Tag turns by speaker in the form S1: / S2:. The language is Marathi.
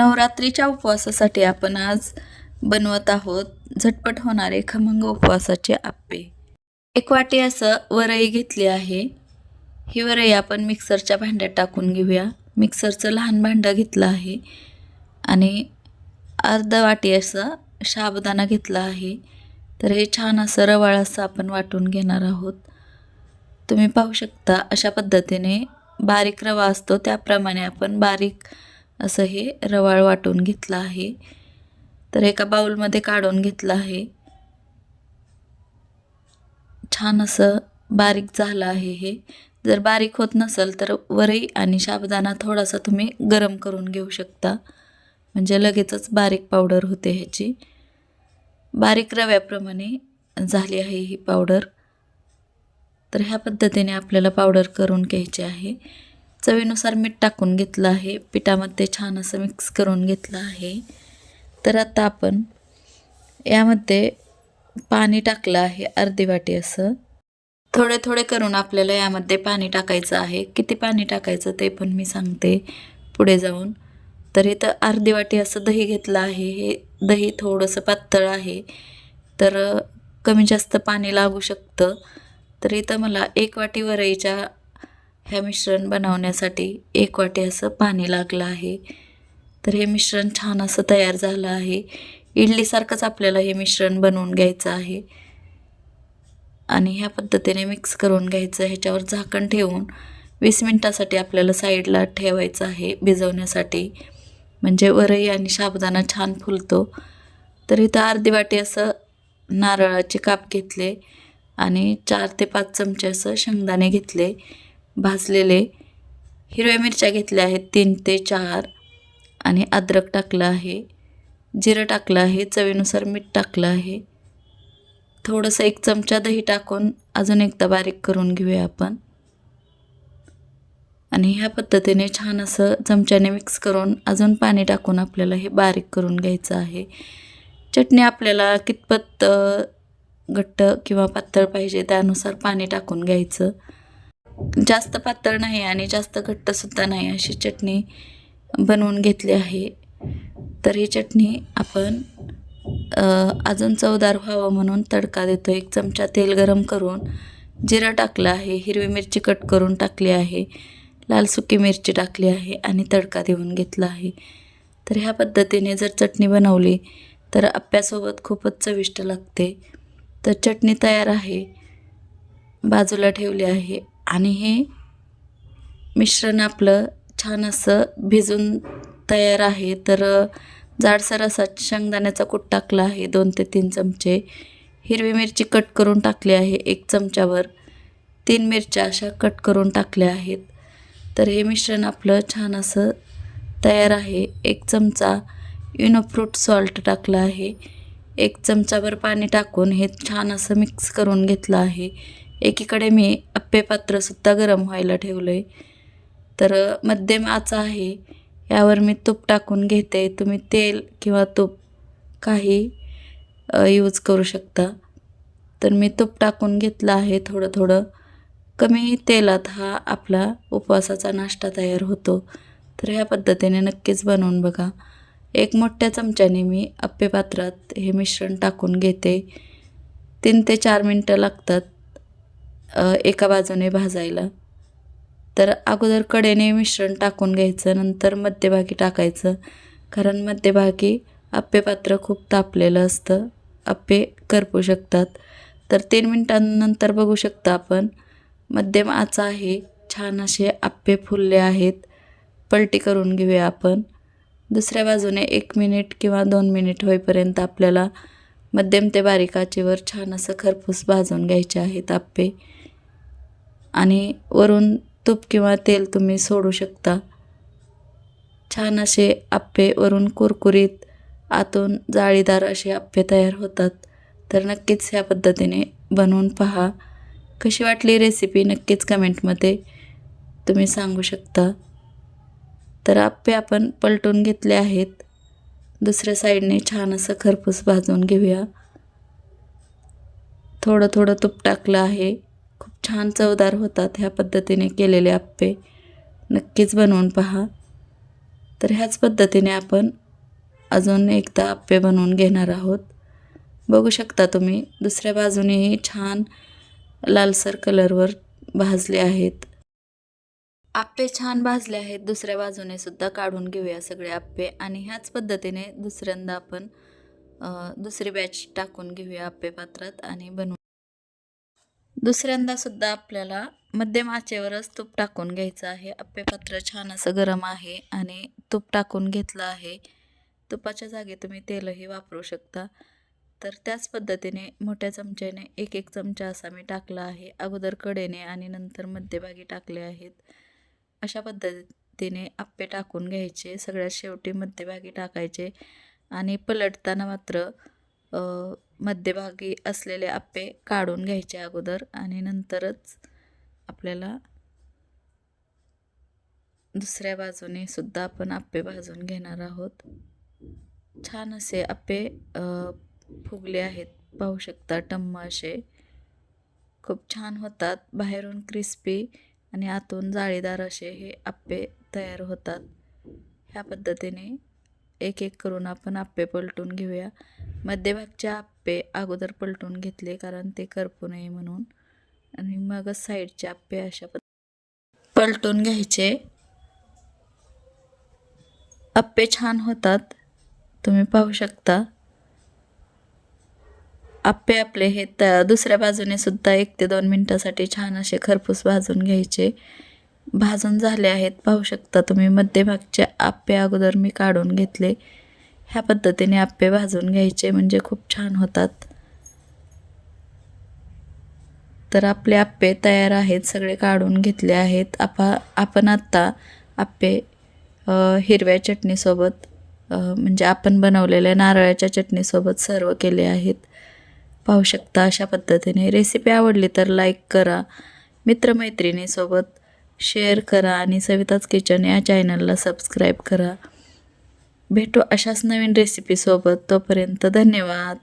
S1: नवरात्रीच्या उपवासासाठी आपण आज बनवत आहोत झटपट होणारे खमंग उपवासाचे आप्पे. एक वाटी असं वरई घेतली आहे. ही वरई आपण मिक्सरच्या भांड्यात टाकून घेऊया. मिक्सरचं लहान भांडं घेतलं आहे. आणि अर्ध वाटी असं शाबदाना घेतला आहे. तर हे छान असं रवाळ असं आपण वाटून घेणार आहोत. तुम्ही पाहू शकता अशा पद्धतीने बारीक रवा असतो. त्याप्रमाणे आपण बारीक असं हे रवाळ वाटून घेतलं आहे. तर एका बाऊलमध्ये काढून घेतलं आहे. छान असं बारीक झालं आहे हे. जर बारीक होत नसेल तर वरई आणि शाबदाना थोडासा तुम्ही गरम करून घेऊ शकता. म्हणजे लगेचच बारीक पावडर होते ह्याची. बारीक रव्याप्रमाणे झाली आहे ही पावडर. तर ह्या पद्धतीने आपल्याला पावडर करून घ्यायची आहे. चवीनुसार मीठ टाकून घेतलं आहे. पिठामध्ये छान असं मिक्स करून घेतलं आहे. तर आता आपण यामध्ये पाणी टाकलं आहे अर्धी वाटी असं. थोडे थोडे करून आपल्याला यामध्ये पाणी टाकायचं आहे. किती पाणी टाकायचं ते पण मी सांगते पुढे जाऊन. तर इथं अर्धी वाटी असं दही घेतलं आहे. हे दही थोडंसं पातळ आहे. तर कमी जास्त पाणी लागू शकतं. तर इथं मला एक वाटी वरईच्या ह्या मिश्रण बनवण्यासाठी एक वाटी असं पाणी लागलं आहे. तर हे मिश्रण छान असं तयार झालं आहे. इडलीसारखंच आपल्याला हे मिश्रण बनवून घ्यायचं आहे. आणि ह्या पद्धतीने मिक्स करून घ्यायचं ह्याच्यावर झाकण ठेवून वीस मिनटासाठी आपल्याला साईडला ठेवायचं आहे भिजवण्यासाठी. म्हणजे वरई आणि साबुदाणा छान फुलतो. तर इथं अर्धी वाटी असं नारळाचे काप घेतले आणि चार ते पाच चमचे असं शेंगदाणे घेतले. भाजलेले हिरव्या मिरच्या घेतल्या आहेत तीन ते चार. आणि अद्रक टाकलं आहे जिरं टाकलं आहे चवीनुसार मीठ टाकलं आहे. थोडंसं एक चमचा दही टाकून अजून एकदा बारीक करून घेऊया आपण. आणि ह्या पद्धतीने छान असं चमच्याने मिक्स करून अजून पाणी टाकून आपल्याला हे बारीक करून घ्यायचं आहे. चटणी आपल्याला कितपत घट्ट किंवा पातळ पाहिजे त्यानुसार पाणी टाकून घ्यायचं. जास्त पातळ नाही आणि जास्त घट्टसुद्धा नाही अशी चटणी बनवून घेतली आहे. तर ही चटणी आपण अजून चवदार व्हावं म्हणून तडका देतो एक चमचा तेल गरम करून जिरं टाकलं आहे. हिरवी मिरची कट करून टाकली आहे. लाल सुकी मिरची टाकली आहे आणि तडका देऊन घेतला आहे. तर ह्या पद्धतीने जर चटणी बनवली तर आप्यासोबत खूपच चविष्ट लागते. तर चटणी तयार आहे. बाजूला ठेवली आहे. आणि हे मिश्रण आपलं छान असं भिजून तयार आहे. तर जाडसर असा शेंगदाण्याचा कूट टाकला आहे. दोन ते तीन चमचे हिरवी मिरची कट करून टाकली आहे. एक चमच्यावर तीन मिरच्या अशा कट करून टाकल्या आहेत. तर हे मिश्रण आपलं छान असं तयार आहे. एक चमचा युनो फ्रूट सॉल्ट टाकलं आहे. एक चमचाभर पाणी टाकून हे छान असं मिक्स करून घेतलं आहे. एकीकडे मी अप्पे पात्रसुद्धा गरम व्हायला ठेवलं आहे तर मध्यम आचा आहे. यावर मी तूप टाकून घेते. तुम्ही तेल किंवा तूप काही यूज करू शकता. तर मी तूप टाकून घेतलं आहे थोडं थोडं. कमी तेलात हा आपला उपवासाचा नाश्ता तयार होतो. तर ह्या पद्धतीने नक्कीच बनवून बघा. एक मोठ्या चमच्याने मी अप्पेपात्रात हे मिश्रण टाकून घेते. तीन ते चार मिनटं लागतात. एका बाजूने भाजायला. तर अगोदर कडेने मिश्रण टाकून घ्यायचं नंतर मध्यभागी टाकायचं. कारण मध्यभागी अप्पे पात्र खूप तापलेलं असतं. अप्पे करपू शकतात. तर तीन मिनटांनंतर बघू शकता आपण मध्यम आचा आहे छान असे अप्पे फुलले आहेत. पलटी करून घेऊया आपण. दुसऱ्या बाजूने एक मिनिट किंवा दोन मिनिट होईपर्यंत आपल्याला मध्यम ते बारीक आचेवर छान असं खरपूस भाजून घ्यायचे आहेत आप्पे आणि वरून तूप किंवा तेल तुम्ही सोडू शकता. छान असे आप्पे वरून कुरकुरीत आतून जाळीदार असे आप्पे तयार होतात. तर नक्कीच ह्या पद्धतीने बनवून पहा. कशी वाटली रेसिपी नक्कीच कमेंटमध्ये तुम्ही सांगू शकता. तर आप्पे आपण पलटून घेतले आहेत. दुसऱ्या साईडने छान असं खरपूस भाजून घेऊया. थोडं थोडं तूप टाकलं आहे. खूप छान चवदार होतात ह्या पद्धतीने केलेले आप्पे. नक्कीच बनवून पहा. तर ह्याच पद्धतीने आपण अजून एकदा आप्पे बनवून घेणार आहोत. बघू शकता तुम्ही दुसऱ्या बाजूनेही छान लालसर कलरवर भाजले आहेत. आप्पे छान भाजले आहेत. दुसऱ्या बाजूने सुद्धा काढून घेऊया सगळे आप्पे आणि ह्याच पद्धतीने दुसऱ्यांदा आपण दुसरी बॅच टाकून घेऊया आप्पे पात्रात आणि बनवू दुसऱ्यांदा सुद्धा आपल्याला मध्यम आचेवरच तूप टाकून घ्यायचं आहे. आप्पे पात्र छान असं गरम आहे आणि तूप टाकून घेतलं आहे. तुपाच्या जागी तुम्ही तेलही वापरू शकता. तर त्याच पद्धतीने मोठ्या चमच्याने एक एक चमचा असा मी टाकला आहे. अगोदर कडेने आणि नंतर मध्यभागी टाकले आहेत. अशा पद्धतीने आप्पे टाकून घ्यायचे. सगळ्यात शेवटी मध्यभागी टाकायचे आणि पलटताना मात्र मध्यभागी असलेले आप्पे काढून घ्यायचे अगोदर आणि नंतरच आपल्याला दुसऱ्या बाजूने सुद्धा आपण आप्पे भाजून घेणार आहोत. छान असे आप्पे फुगले आहेत. पाहू शकता टम्म असे. खूप छान होतात. बाहेरून क्रिस्पी आणि आतून जाळीदार असे हे आप्पे तयार होतात. ह्या पद्धतीने एक एक करून आपण आप्पे पलटून घेऊया. मध्यभागचे आप्पे अगोदर पलटून घेतले कारण ते करपू नये म्हणून. आणि मग साईडचे आप्पे अशा पलटून घ्यायचे. आप्पे छान होतात. तुम्ही पाहू शकता. आप्पे आपले हे त दुसऱ्या बाजूने सुद्धा एक ते दोन मिनटासाठी छान असे खरपूस भाजून घ्यायचे. भाजून झाले आहेत. पाहू शकता तुम्ही मध्यभागचे आप्पे अगोदर मी काढून घेतले. ह्या पद्धतीने आप्पे भाजून घ्यायचे म्हणजे खूप छान होतात. तर आपले आप्पे तयार आहेत सगळे काढून घेतले आहेत. आपा आपण आत्ता आप्पे हिरव्या चटणीसोबत म्हणजे आपण बनवलेल्या नारळाच्या चटणीसोबत सर्व केले आहेत. पाहू शकता अशा पद्धतीने. रेसिपी आवडली तर लाईक करा मित्रमैत्रिणीसोबत शेअर करा आणि सविताच किचन या चॅनलला सबस्क्राईब करा. भेटू अशाच नवीन रेसिपीसोबत तोपर्यंत धन्यवाद.